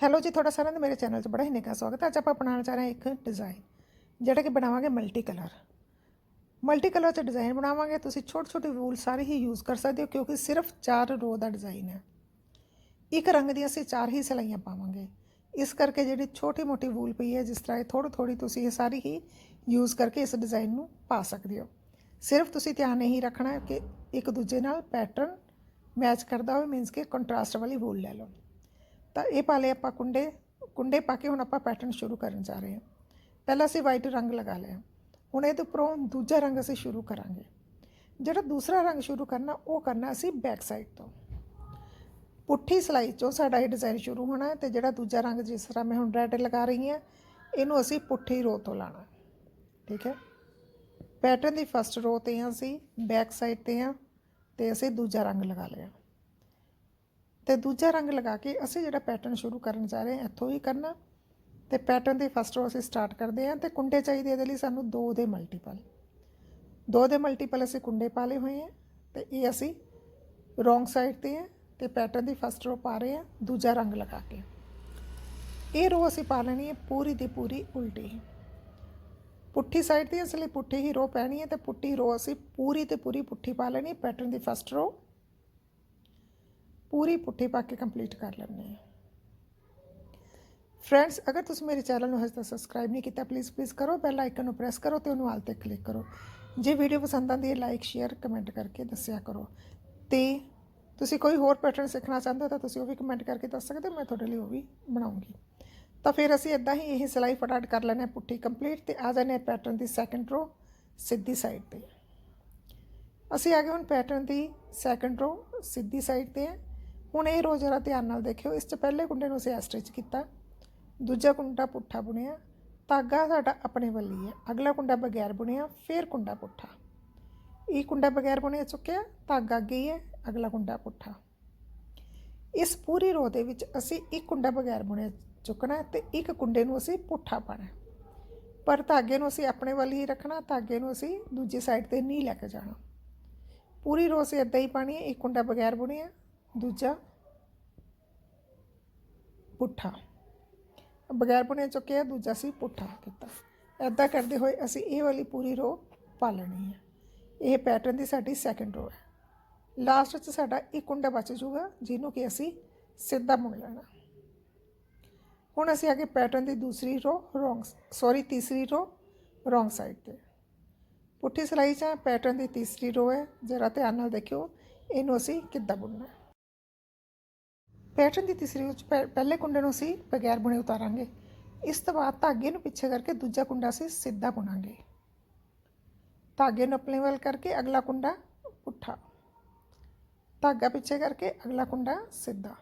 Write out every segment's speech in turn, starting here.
Hello ਜੀ ਤੁਹਾਡਾ ਸਾਰਿਆਂ ਦਾ ਮੇਰੇ ਚੈਨਲ 'ਚ ਬੜਾ ਹੀ ਨਿੱਘਾ ਸਵਾਗਤ ਹੈ ਅੱਜ ਆਪਾਂ ਬਣਾਉਣ ਜਾ ਰਹੇ ਹਾਂ ਇੱਕ ਡਿਜ਼ਾਈਨ ਜਿਹੜਾ ਕਿ ਬਣਾਵਾਂਗੇ ਮਲਟੀ ਕਲਰ ਮਲਟੀ ਕਲਰ 'ਚ ਡਿਜ਼ਾਈਨ ਬਣਾਵਾਂਗੇ ਤੁਸੀਂ ਛੋਟੇ ਛੋਟੇ ਵੂਲ ਸਾਰੇ ਹੀ ਯੂਜ਼ ਕਰ ਸਕਦੇ ਹੋ ਕਿਉਂਕਿ ਸਿਰਫ 4 ਰੋ ਦਾ ਡਿਜ਼ਾਈਨ ਹੈ ਇੱਕ ਰੰਗ ਦੀਆਂ ਅਸੀਂ ਚਾਰ ਹੀ ਸਿਲਾਈਆਂ ਪਾਵਾਂਗੇ ਇਸ ਕਰਕੇ ਜਿਹੜੀ ਛੋਟੀ ਮੋਟੀ ਵੂਲ ਪਈ ਹੈ ਜਿਸ ਤਰ੍ਹਾਂ ਇਹ ਥੋੜੀ ਥੋੜੀ ਤੁਸੀਂ ਇਹ ਸਾਰੀ ਹੀ ਯੂਜ਼ ਕਰਕੇ ਇਸ ਡਿਜ਼ਾਈਨ ਨੂੰ ਪਾ ਸਕਦੇ ਹੋ ਸਿਰਫ ਤੁਸੀਂ ਧਿਆਨ ਨਹੀਂ ਰੱਖਣਾ ਹੈ ਕਿ ਇੱਕ ਦੂਜੇ ਨਾਲ ਪੈਟਰਨ ਮੈਚ ਕਰਦਾ ਹੋਵੇ ਮੀਨਸ ਕਿ ਕੰਟਰਾਸਟ ਵਾਲੀ ਵੂਲ ਲੈ ਲਓ ਤਾਂ ਇਹ ਪਾ ਲਏ ਆਪਾਂ ਕੁੰਡੇ ਕੁੰਡੇ ਪਾ ਕੇ ਹੁਣ ਆਪਾਂ ਪੈਟਰਨ ਸ਼ੁਰੂ ਕਰਨ ਜਾ ਰਹੇ ਹਾਂ। ਪਹਿਲਾਂ ਅਸੀਂ ਵਾਈਟ ਰੰਗ ਲਗਾ ਲਿਆ। ਹੁਣ ਇਹਦੇ ਉੱਪਰੋਂ ਦੂਜਾ ਰੰਗ ਅਸੀਂ ਸ਼ੁਰੂ ਕਰਾਂਗੇ। ਜਿਹੜਾ ਦੂਸਰਾ ਰੰਗ ਸ਼ੁਰੂ ਕਰਨਾ, ਉਹ ਕਰਨਾ ਅਸੀਂ ਬੈਕ ਸਾਈਡ ਤੋਂ। ਪੁੱਠੀ ਸਲਾਈ ਚੋਂ ਸਾਡਾ ਇਹ ਡਿਜ਼ਾਈਨ ਸ਼ੁਰੂ ਹੋਣਾ ਹੈ ਤੇ ਜਿਹੜਾ ਦੂਜਾ ਰੰਗ ਜਿਸ ਤਰ੍ਹਾਂ ਮੈਂ ਹੁਣ ਰੈੱਡ ਲਗਾ ਰਹੀ ਹਾਂ, ਇਹਨੂੰ ਅਸੀਂ ਪੁੱਠੀ ਰੋ ਤੋਂ ਲਾਣਾ ਠੀਕ ਹੈ? ਪੈਟਰਨ ਦੀ ਫਸਟ ਰੋ ਤੇ ਹਾਂ ਅਸੀਂ ਬੈਕ ਸਾਈਡ ਤੇ ਹਾਂ ਤੇ ਅਸੀਂ ਦੂਜਾ ਰੰਗ ਲਗਾ ਲਿਆ। ਤੇ ਦੂਜਾ ਰੰਗ ਲਗਾ ਕੇ ਅਸੀਂ ਜਿਹੜਾ ਪੈਟਰਨ ਸ਼ੁਰੂ ਕਰਨ ਜਾ ਰਹੇ ਹਾਂ, ਇੱਥੋਂ ਹੀ ਕਰਨਾ। ਤੇ ਪੈਟਰਨ ਦੀ ਫਸਟ ਰੋ ਅਸੀਂ ਸਟਾਰਟ ਕਰਦੇ ਹਾਂ ਤੇ ਕੁੰਡੇ ਚਾਹੀਦੇ ਇਹਦੇ ਲਈ ਸਾਨੂੰ ਦੋ ਦੇ ਮਲਟੀਪਲ ਦੋ ਦੇ ਮਲਟੀਪਲ ਅਸੀਂ ਕੁੰਡੇ ਪਾ ਲਏ ਹੋਏ ਆ ਤੇ ਇਹ ਅਸੀਂ ਰੋਂਗ ਸਾਈਡ ਤੇ ਹੈ ਤੇ ਪੈਟਰਨ ਦੀ ਫਸਟ ਰੋ ਪਾ ਰਹੇ ਹਾਂ, ਦੂਜਾ ਰੰਗ ਲਗਾ ਕੇ। ਇਹ ਰੋ ਅਸੀਂ ਪਾ ਲੈਣੀ ਹੈ ਪੂਰੀ ਦੀ ਪੂਰੀ ਉਲਟੀ। ਪੁੱਠੀ ਸਾਈਡ ਤੇ ਇਸ ਲਈ ਪੁੱਠੀ ਹੀ ਰੋ ਪੈਣੀ ਹੈ ਤੇ ਪੁੱਠੀ ਰੋ ਅਸੀਂ ਪੂਰੀ ਤੇ ਪੂਰੀ ਪੁੱਠੀ ਪਾ ਲੈਣੀ ਪੈਟਰਨ ਦੀ ਫਸਟ ਰੋ ਪੂਰੀ ਪੁੱਠੀ ਪਾ ਕੇ ਕੰਪਲੀਟ ਕਰ ਲੈਣੀ ਹੈ। ਫਰੈਂਡਸ ਅਗਰ ਤੁਸੀਂ ਮੇਰੇ ਚੈਨਲ ਨੂੰ ਹਜੇ ਤੱਕ ਸਬਸਕ੍ਰਾਈਬ ਨਹੀਂ ਕੀਤਾ ਪਲੀਜ਼ ਪਲੀਜ਼ ਕਰੋ। ਬੈਲ ਆਈਕਨ ਨੂੰ ਪ੍ਰੈਸ ਕਰੋ ਤੇ ਉਹਨੂੰ ਆਲ ਤੇ ਕਲਿੱਕ ਕਰੋ। ਜੇ ਵੀਡੀਓ ਪਸੰਦ ਆਉਂਦੀ ਹੈ ਲਾਈਕ ਸ਼ੇਅਰ ਕਮੈਂਟ ਕਰਕੇ ਦੱਸਿਆ ਕਰੋ। ਤੇ ਤੁਸੀਂ ਕੋਈ ਹੋਰ ਪੈਟਰਨ ਸਿੱਖਣਾ ਚਾਹੁੰਦੇ ਹੋ ਤਾਂ ਤੁਸੀਂ ਉਹ ਵੀ ਕਮੈਂਟ ਕਰਕੇ ਦੱਸ ਸਕਦੇ ਹੋ, ਮੈਂ ਤੁਹਾਡੇ ਲਈ ਉਹ ਵੀ ਬਣਾਉਂਗੀ। ਤਾਂ ਫਿਰ ਅਸੀਂ ਇਦਾਂ ਹੀ ਇਹ ਸਿਲਾਈ ਫਟਾਟ ਕਰ ਲੈਣੇ ਪੁੱਠੀ ਕੰਪਲੀਟ ਤੇ ਆ ਜਾਣੇ ਪੈਟਰਨ ਦੀ ਸੈਕੰਡ ਰੋ ਸਿੱਧੀ ਸਾਈਡ ਤੇ। ਅਸੀਂ ਆ ਗਏ ਹੁਣ ਪੈਟਰਨ ਦੀ ਸੈਕੰਡ ਰੋ ਸਿੱਧੀ ਸਾਈਡ ਤੇ ਹੈ। ਹੁਣ ਇਹ ਰੋਜ਼ ਜਰਾ ਧਿਆਨ ਨਾਲ ਦੇਖਿਓ, ਇਸ ਚ ਪਹਿਲੇ ਕੁੰਡੇ ਨੂੰ ਅਸੀਂ ਐਸਟ੍ਰਿਚ ਕੀਤਾ, ਦੂਜਾ ਕੁੰਡਾ ਪੁੱਠਾ ਬੁਣਿਆ, ਧਾਗਾ ਸਾਡਾ ਆਪਣੇ ਵੱਲ ਹੀ ਹੈ, ਅਗਲਾ ਕੁੰਡਾ ਬਗੈਰ ਬੁਣਿਆ, ਫਿਰ ਕੁੰਡਾ ਪੁੱਠਾ। ਇਹ ਕੁੰਡਾ ਬਗੈਰ ਬੁਣਿਆ ਚੁੱਕਿਆ, ਧਾਗਾ ਅੱਗੇ ਹੀ ਹੈ, ਅਗਲਾ ਕੁੰਡਾ ਪੁੱਠਾ। ਇਸ ਪੂਰੀ ਰੋ ਦੇ ਵਿੱਚ ਅਸੀਂ ਇੱਕ ਕੁੰਡਾ ਬਗੈਰ ਬੁਣਿਆ ਚੁੱਕਣਾ ਹੈ ਤੇ ਇੱਕ ਕੁੰਡੇ ਨੂੰ ਅਸੀਂ ਪੁੱਠਾ ਪਾਣਾ ਪਰ ਧਾਗੇ ਨੂੰ ਅਸੀਂ ਆਪਣੇ ਵੱਲ ਹੀ ਰੱਖਣਾ, ਧਾਗੇ ਨੂੰ ਅਸੀਂ ਦੂਜੀ ਸਾਈਡ ਤੇ ਨਹੀਂ ਲੈ ਕੇ ਜਾਣਾ। ਪੂਰੀ ਰੋ ਅਸੀਂ ਇਦਾਂ ਹੀ ਪਾਣੀ ਹੈ, ਇੱਕ ਕੁੰਡਾ ਬਗੈਰ ਬੁਣਿਆ ਦੂਜਾ ਪੁੱਠਾ। ਬਗੈਰ ਬੁਣਿਆ ਚੁੱਕਿਆ ਦੂਜਾ ਸੀ ਪੁੱਠਾ ਕੀਤਾ। ਐਦਾਂ ਕਰਦੇ ਹੋਏ ਅਸੀਂ ਇਹ ਵਾਲੀ ਪੂਰੀ ਰੋ ਪਾ ਲੈਣੀ ਹੈ। ਇਹ ਪੈਟਰਨ ਦੀ ਸਾਡੀ ਸੈਕੰਡ ਰੋ ਹੈ। ਲਾਸਟ 'ਚ ਸਾਡਾ ਇੱਕ ਕੁੰਡਾ ਬਚ ਜੂਗਾ ਜਿਹਨੂੰ ਕਿ ਅਸੀਂ ਸਿੱਧਾ ਬੁਣ ਲੈਣਾ। ਹੁਣ ਅਸੀਂ ਅੱਗੇ ਪੈਟਰਨ ਦੀ ਦੂਸਰੀ ਰੋ ਰੋਂਗ ਸੌਰੀ ਤੀਸਰੀ ਰੋ ਰੋਂਗ ਸਾਈਡ ਤੇ। ਪੁੱਠੀ ਸਿਲਾਈ 'ਚ ਪੈਟਰਨ ਦੀ ਤੀਸਰੀ ਰੋ ਹੈ। ਜਰਾ ਧਿਆਨ ਨਾਲ ਦੇਖਿਓ, ਇਹਨੂੰ ਅਸੀਂ ਕਿੱਦਾਂ ਬੁਣਨਾ ਪੈਟਰਨ ਦੀ ਤੀਸਰੀ ਵਿੱਚ ਪਹਿਲੇ ਕੁੰਡੇ ਨੂੰ ਅਸੀਂ ਬਗੈਰ ਬੁਣੇ ਉਤਾਰਾਂਗੇ। ਇਸ ਤੋਂ ਬਾਅਦ ਧਾਗੇ ਨੂੰ ਪਿੱਛੇ ਕਰਕੇ ਦੂਜਾ ਕੁੰਡਾ ਅਸੀਂ ਸਿੱਧਾ ਬੁਣਾਂਗੇ। ਧਾਗੇ ਨੂੰ ਆਪਣੇ ਵੱਲ ਕਰਕੇ ਅਗਲਾ ਕੁੰਡਾ ਪੁੱਠਾ। ਧਾਗਾ ਪਿੱਛੇ ਕਰਕੇ ਅਗਲਾ ਕੁੰਡਾ ਸਿੱਧਾ।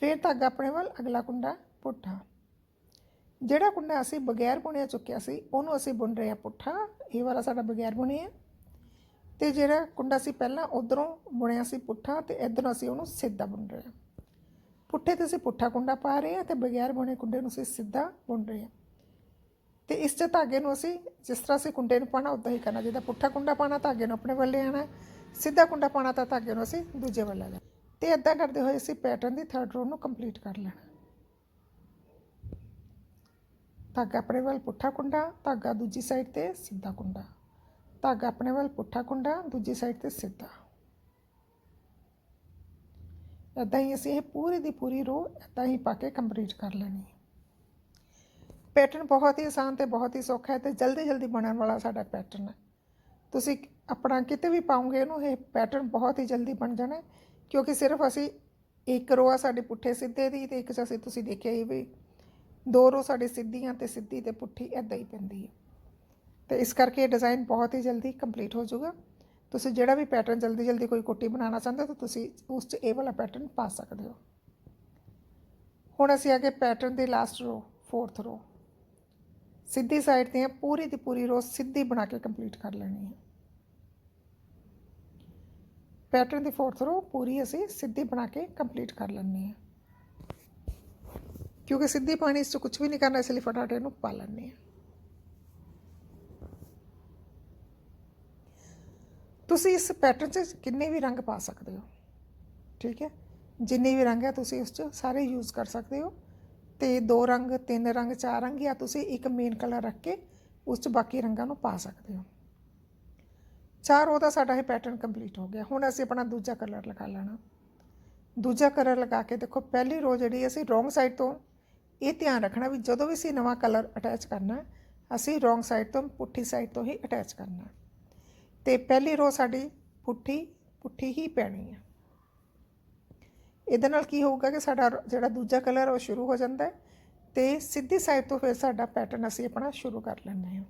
ਫਿਰ ਧਾਗਾ ਆਪਣੇ ਵੱਲ, ਅਗਲਾ ਕੁੰਡਾ ਪੁੱਠਾ। ਜਿਹੜਾ ਕੁੰਡਾ ਅਸੀਂ ਬਗੈਰ ਬੁਣਿਆ ਚੁੱਕਿਆ ਸੀ, ਉਹਨੂੰ ਅਸੀਂ ਬੁਣ ਰਹੇ ਹਾਂ ਪੁੱਠਾ। ਇਹ ਵਾਲਾ ਸਾਡਾ ਬਗੈਰ ਬੁਣਿਆ ਤੇ ਜਿਹੜਾ ਕੁੰਡਾ ਸੀ ਪਹਿਲਾਂ ਉਧਰੋਂ ਬੁਣਿਆ ਸੀ ਪੁੱਠਾ, ਤੇ ਇਧਰੋਂ ਅਸੀਂ ਉਹਨੂੰ ਸਿੱਧਾ ਬੁਣ ਰਹੇ ਹਾਂ। ਪੁੱਠੇ ਤੇ ਅਸੀਂ ਪੁੱਠਾ ਕੁੰਡਾ ਪਾ ਰਹੇ ਹਾਂ ਤੇ ਬਗੈਰ ਬੁਣੇ ਕੁੰਡੇ ਨੂੰ ਅਸੀਂ ਸਿੱਧਾ ਬੁਣ ਰਹੇ ਹਾਂ। ਤੇ ਇਸ ਚ ਧਾਗੇ ਨੂੰ ਅਸੀਂ ਜਿਸ ਤਰ੍ਹਾਂ ਅਸੀਂ ਕੁੰਡੇ ਨੂੰ ਪਾਣਾ ਉਦਾਂ ਹੀ ਕਰਨਾ। ਜਿਹਦਾ ਪੁੱਠਾ ਕੁੰਡਾ ਪਾਣਾ ਧਾਗੇ ਨੂੰ ਆਪਣੇ ਵੱਲ ਲਿਆਣਾ ਸਿੱਧਾ ਕੁੰਡਾ ਪਾਣਾ ਤਾਂ ਧਾਗੇ ਨੂੰ ਅਸੀਂ ਦੂਜੇ ਵੱਲ ਲੈਣਾ। ਜਾਣਾ ਤੇ ਇਦਾਂ ਕਰਦੇ ਹੋਏ ਅਸੀਂ ਪੈਟਰਨ ਦੀ ਥਰਡ ਰੋ ਨੂੰ ਕੰਪਲੀਟ ਕਰ ਲੈਣਾ। ਧਾਗਾ ਆਪਣੇ ਵੱਲ ਪੁੱਠਾ ਕੁੰਡਾ, ਧਾਗਾ ਦੂਜੀ ਸਾਈਡ ਤੇ ਸਿੱਧਾ ਕੁੰਡਾ। ਧਾਗਾ ਆਪਣੇ ਵੱਲ ਪੁੱਠਾ ਕੁੰਡਾ, ਦੂਜੀ ਸਾਈਡ ਤੇ ਸਿੱਧਾ। ਇਦਾਂ ਹੀ ਅਸੀਂ ਇਹ ਪੂਰੀ ਦੀ ਪੂਰੀ ਰੋ ਇਦਾਂ ਹੀ ਪਾ ਕੇ ਕੰਪਲੀਟ ਕਰ ਲੈਣੀ ਹੈ। ਪੈਟਰਨ ਬਹੁਤ ਹੀ ਆਸਾਨ ਤੇ ਬਹੁਤ ਹੀ ਸੌਖਾ ਹੈ ਤੇ ਜਲਦੀ ਜਲਦੀ ਬਣਨ ਵਾਲਾ ਸਾਡਾ ਪੈਟਰਨ ਹੈ। ਤੁਸੀਂ ਆਪਣਾ ਕਿਤੇ ਵੀ ਪਾਉਂਗੇ ਇਹਨੂੰ, ਇਹ ਪੈਟਰਨ ਬਹੁਤ ਹੀ ਜਲਦੀ ਬਣ ਜਾਣਾ ਕਿਉਂਕਿ ਸਿਰਫ ਅਸੀਂ ਇੱਕ ਰੋ ਆ ਸਾਡੇ ਪੁੱਠੇ ਸਿੱਧੇ ਦੀ ਤੇ ਇੱਕ ਚ ਅਸੀਂ ਤੁਸੀਂ ਦੇਖਿਆ ਹੀ ਵੀ ਦੋ ਰੋ ਸਾਡੇ ਸਿੱਧੀਆਂ ਤੇ ਸਿੱਧੀ ਤੇ ਪੁੱਠੀ ਇਦਾਂ ਹੀ ਪੈਂਦੀ ਹੈ। ਤੇ ਇਸ ਕਰਕੇ ਇਹ ਡਿਜ਼ਾਈਨ ਬਹੁਤ ਹੀ ਜਲਦੀ ਕੰਪਲੀਟ ਹੋ ਜਾਊਗਾ। ਤੁਸੀਂ ਜਿਹੜਾ ਵੀ ਪੈਟਰਨ ਜਲਦੀ ਜਲਦੀ ਕੋਈ ਕੋਟੀ ਬਣਾਉਣਾ ਚਾਹੁੰਦੇ ਹੋ ਤਾਂ ਤੁਸੀਂ ਉਸ 'ਚ ਇਹ ਵਾਲਾ ਪੈਟਰਨ ਪਾ ਸਕਦੇ ਹੋ। ਹੁਣ ਅਸੀਂ ਅੱਗੇ ਪੈਟਰਨ ਦੀ ਲਾਸਟ ਰੋ ਫੋਰਥ ਰੋ ਸਿੱਧੀ ਸਾਈਡ ਤੇ ਪੂਰੀ ਦੀ ਪੂਰੀ ਰੋ ਸਿੱਧੀ ਬਣਾ ਕੇ ਕੰਪਲੀਟ ਕਰ ਲੈਣੀ ਹੈ। ਪੈਟਰਨ ਦੀ ਫੋਰਥ ਰੋ ਪੂਰੀ ਅਸੀਂ ਸਿੱਧੀ ਬਣਾ ਕੇ ਕੰਪਲੀਟ ਕਰ ਲੈਣੀ ਹੈ। ਕਿਉਂਕਿ ਸਿੱਧੀ ਪਾਣੀ ਇਸ 'ਚ ਕੁਝ ਵੀ ਨਹੀਂ ਕਰਨਾ, ਇਸ ਲਈ ਫਟਾਫਟ ਇਹਨੂੰ ਪਾ ਲੈਣੀ ਹੈ। ਤੁਸੀਂ ਇਸ ਪੈਟਰਨ 'ਚ ਕਿੰਨੇ ਵੀ ਰੰਗ ਪਾ ਸਕਦੇ ਹੋ, ਠੀਕ ਹੈ? ਜਿੰਨੇ ਵੀ ਰੰਗ ਹੈ ਤੁਸੀਂ ਉਸ 'ਚ ਸਾਰੇ ਯੂਜ਼ ਕਰ ਸਕਦੇ ਹੋ। ਤੇ ਦੋ ਰੰਗ, ਤਿੰਨ ਰੰਗ, ਚਾਰ ਰੰਗ ਜਾਂ ਤੁਸੀਂ ਇੱਕ ਮੇਨ ਕਲਰ ਰੱਖ ਕੇ ਉਸ 'ਚ ਬਾਕੀ ਰੰਗਾਂ ਨੂੰ ਪਾ ਸਕਦੇ ਹੋ। ਚਾਰ, ਉਹਦਾ ਸਾਡਾ ਇਹ ਪੈਟਰਨ ਕੰਪਲੀਟ ਹੋ ਗਿਆ। ਹੁਣ ਅਸੀਂ ਆਪਣਾ ਦੂਜਾ ਕਲਰ ਲਗਾ ਲੈਣਾ। ਦੂਜਾ ਕਲਰ ਲਗਾ ਕੇ ਦੇਖੋ, ਪਹਿਲੀ ਰੋ ਜਿਹੜੀ ਅਸੀਂ ਰੋਂਗ ਸਾਈਡ ਤੋਂ ਇਹ ਧਿਆਨ ਰੱਖਣਾ ਵੀ ਜਦੋਂ ਵੀ ਅਸੀਂ ਨਵਾਂ ਕਲਰ ਅਟੈਚ ਕਰਨਾ ਅਸੀਂ ਰੋਂਗ ਸਾਈਡ ਤੋਂ ਪੁੱਠੀ ਸਾਈਡ ਤੋਂ ਹੀ ਅਟੈਚ ਕਰਨਾ ਤੇ ਪਹਿਲੀ ਰੋ ਸਾਡੀ ਪੁੱਠੀ ਪੁੱਠੀ ਹੀ ਪੈਣੀ ਹੈ ਇਹਦੇ ਨਾਲ ਕੀ ਹੋਊਗਾ ਕਿ ਸਾਡਾ ਜਿਹੜਾ ਦੂਜਾ ਕਲਰ ਉਹ ਸ਼ੁਰੂ ਹੋ ਜਾਂਦਾ ਹੈ ਤੇ ਸਿੱਧੀ ਸਾਈਡ ਤੋਂ ਫਿਰ ਸਾਡਾ ਪੈਟਰਨ ਅਸੀਂ ਆਪਣਾ ਸ਼ੁਰੂ ਕਰ ਲੈਂਦੇ ਹਾਂ।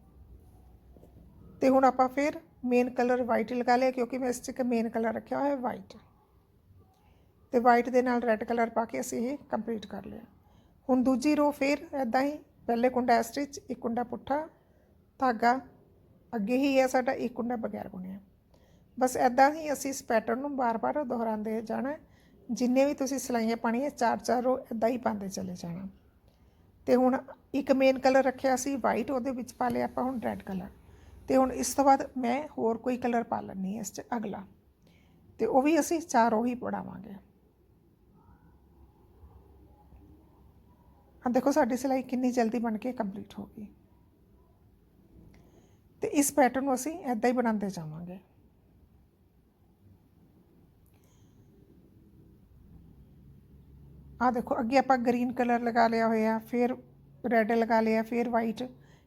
ਤੇ ਹੁਣ ਆਪਾਂ ਫਿਰ ਮੇਨ ਕਲਰ ਵਾਈਟ ਲਗਾ ਲਿਆ, ਕਿਉਂਕਿ ਮੈਂ ਇਸ 'ਚ ਇੱਕ ਮੇਨ ਕਲਰ ਰੱਖਿਆ ਹੋਇਆ ਹੈ ਵਾਈਟ ਤੇ ਵਾਈਟ ਦੇ ਨਾਲ ਰੈੱਡ ਕਲਰ ਪਾ ਕੇ ਅਸੀਂ ਇਹ ਕੰਪਲੀਟ ਕਰ ਲਿਆ। ਹੁਣ ਦੂਜੀ ਰੋ ਫਿਰ ਐਦਾਂ ਹੀ, ਪਹਿਲੇ ਕੁੰਡਾ ਸਟਿਚ ਇੱਕ ਕੁੰਡਾ ਪੁੱਠਾ, ਧਾਗਾ ਅੱਗੇ ਹੀ ਹੈ ਸਾਡਾ ਇੱਕ ਕੁੰਡਾ ਬਗੈਰ ਗੁਣਿਆ। ਬਸ ਐਦਾਂ ਹੀ ਅਸੀਂ ਇਸ ਪੈਟਰਨ ਨੂੰ ਬਾਰ-ਬਾਰ ਦੁਹਰਾਉਂਦੇ ਜਾਣਾ ਜਿੰਨੇ ਵੀ ਤੁਸੀਂ ਸਲਾਈਆਂ ਪਾਣੀਆਂ ਚਾਰ ਚਾਰ ਰੋ ਐਦਾਂ ਹੀ ਪਾਉਂਦੇ ਚਲੇ ਜਾਣਾ। ਤੇ ਹੁਣ ਇੱਕ ਮੇਨ ਕਲਰ ਰੱਖਿਆ ਸੀ ਵਾਈਟ ਉਹਦੇ ਵਿੱਚ ਪਾ ਲਿਆ ਆਪਾਂ ਹੁਣ ਰੈੱਡ ਕਲਰ ਤੇ ਹੁਣ ਇਸ ਤੋਂ ਬਾਅਦ ਮੈਂ ਹੋਰ ਕੋਈ ਕਲਰ ਪਾ ਲੈਣੀ ਹੈ ਇਸ 'ਚ ਅਗਲਾ। ਤੇ ਉਹ ਵੀ ਅਸੀਂ ਚਾਰੋਂ ਹੀ ਪੜਾਵਾਂਗੇ ਆ ਦੇਖੋ ਸਾਡੀ ਸਿਲਾਈ ਕਿੰਨੀ ਜਲਦੀ ਬਣ ਕੇ ਕੰਪਲੀਟ ਹੋ ਗਈ। ਤੇ ਇਸ ਪੈਟਰਨ ਨੂੰ ਅਸੀਂ ਐਦਾਂ ਹੀ ਬਣਾਉਂਦੇ ਜਾਵਾਂਗੇ। ਆ ਦੇਖੋ, ਅੱਗੇ ਆਪਾਂ ਗ੍ਰੀਨ ਕਲਰ ਲਗਾ ਲਿਆ ਹੋਇਆ, ਫਿਰ ਰੈੱਡ ਲਗਾ ਲਿਆ, ਫਿਰ ਵਾਈਟ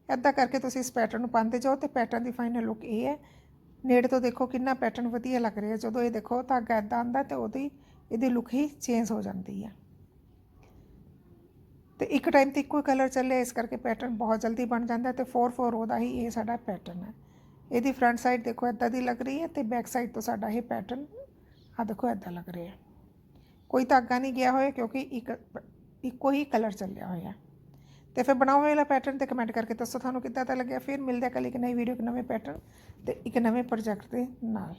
ਐਦਾਂ ਕਰਕੇ ਤੁਸੀਂ ਇਸ ਪੈਟਰਨ ਨੂੰ ਪਾਉਂਦੇ ਜਾਓ ਤੇ ਪੈਟਰਨ ਦੀ ਫਾਈਨਲ ਲੁੱਕ ਇਹ ਹੈ। ਨੇੜੇ ਤੋਂ ਦੇਖੋ ਕਿੰਨਾ ਪੈਟਰਨ ਵਧੀਆ ਲੱਗ ਰਿਹਾ। ਜਦੋਂ ਇਹ ਦੇਖੋ ਧਾਗਾ ਐਦਾਂ ਆਉਂਦਾ ਤੇ ਉਹਦੀ, ਇਹਦੀ ਲੁੱਕ ਹੀ ਚੇਂਜ ਹੋ ਜਾਂਦੀ ਹੈ। ਤੇ ਇੱਕ ਟਾਈਮ ਤੇ ਇੱਕੋ ਕਲਰ ਚੱਲੇ ਇਸ ਕਰਕੇ ਪੈਟਰਨ ਬਹੁਤ ਜਲਦੀ ਬਣ ਜਾਂਦਾ ਤੇ 4 4 ਉਹਦਾ ਹੀ ਇਹ ਸਾਡਾ ਪੈਟਰਨ ਹੈ। ਇਹਦੀ ਫਰੰਟ ਸਾਈਡ ਦੇਖੋ ਐਦਾਂ ਦੀ ਲੱਗ ਰਹੀ ਹੈ ਤੇ ਬੈਕ ਸਾਈਡ ਤੋਂ ਸਾਡਾ ਇਹ ਪੈਟਰਨ ਆ ਦੇਖੋ ਐਦਾਂ ਲੱਗ ਰਿਹਾ ਹੈ। ਕੋਈ ਧਾਗਾ ਨਹੀਂ ਗਿਆ ਹੋਇਆ ਕਿਉਂਕਿ ਇੱਕ, ਇੱਕੋ ਹੀ ਕਲਰ ਚੱਲਿਆ ਹੋਇਆ। ਤੇ ਫਿਰ ਬਣਾਓ ਵਾਲਾ ਪੈਟਰਨ ਤੇ ਕਮੈਂਟ ਕਰਕੇ ਦੱਸੋ ਤੁਹਾਨੂੰ ਕਿੱਦਾਂ ਦਾ ਲੱਗਿਆ, ਫਿਰ ਮਿਲਦੇ ਹਾਂ ਇੱਕ ਨਈ ਵੀਡੀਓ ਇੱਕ ਨਵੇਂ ਪੈਟਰਨ ਤੇ ਇੱਕ ਨਵੇਂ ਪ੍ਰੋਜੈਕਟ ਦੇ ਨਾਲ।